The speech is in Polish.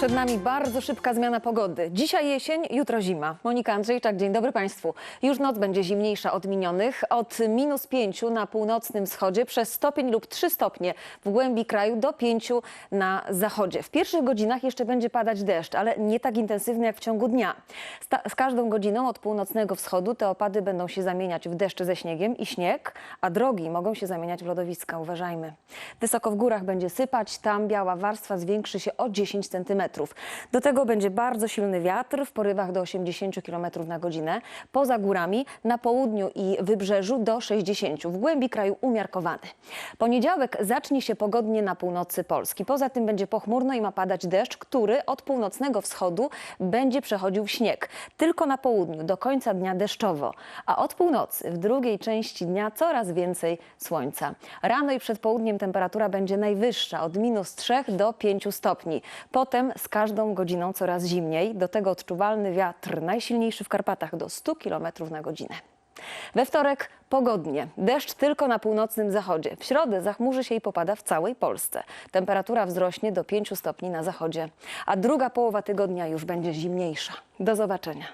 Przed nami bardzo szybka zmiana pogody. Dzisiaj jesień, jutro zima. Monika Andrzejczak, dzień dobry Państwu. Już noc będzie zimniejsza od minionych. Od minus 5 na północnym wschodzie przez stopień lub 3 stopnie w głębi kraju do 5 na zachodzie. W pierwszych godzinach jeszcze będzie padać deszcz, ale nie tak intensywny jak w ciągu dnia. Z każdą godziną od północnego wschodu te opady będą się zamieniać w deszcze ze śniegiem i śnieg, a drogi mogą się zamieniać w lodowiska. Uważajmy. Wysoko w górach będzie sypać, tam biała warstwa zwiększy się o 10 cm. Do tego będzie bardzo silny wiatr w porywach do 80 km na godzinę. Poza górami na południu i wybrzeżu do 60, w głębi kraju umiarkowany. Poniedziałek zacznie się pogodnie na północy Polski. Poza tym będzie pochmurno i ma padać deszcz, który od północnego wschodu będzie przechodził w śnieg. Tylko na południu do końca dnia deszczowo, a od północy w drugiej części dnia coraz więcej słońca. Rano i przed południem temperatura będzie najwyższa od minus 3 do 5 stopni. Potem z każdą godziną coraz zimniej. Do tego odczuwalny wiatr najsilniejszy w Karpatach do 100 km na godzinę. We wtorek pogodnie. Deszcz tylko na północnym zachodzie. W środę zachmurzy się i popada w całej Polsce. Temperatura wzrośnie do 5 stopni na zachodzie. A druga połowa tygodnia już będzie zimniejsza. Do zobaczenia.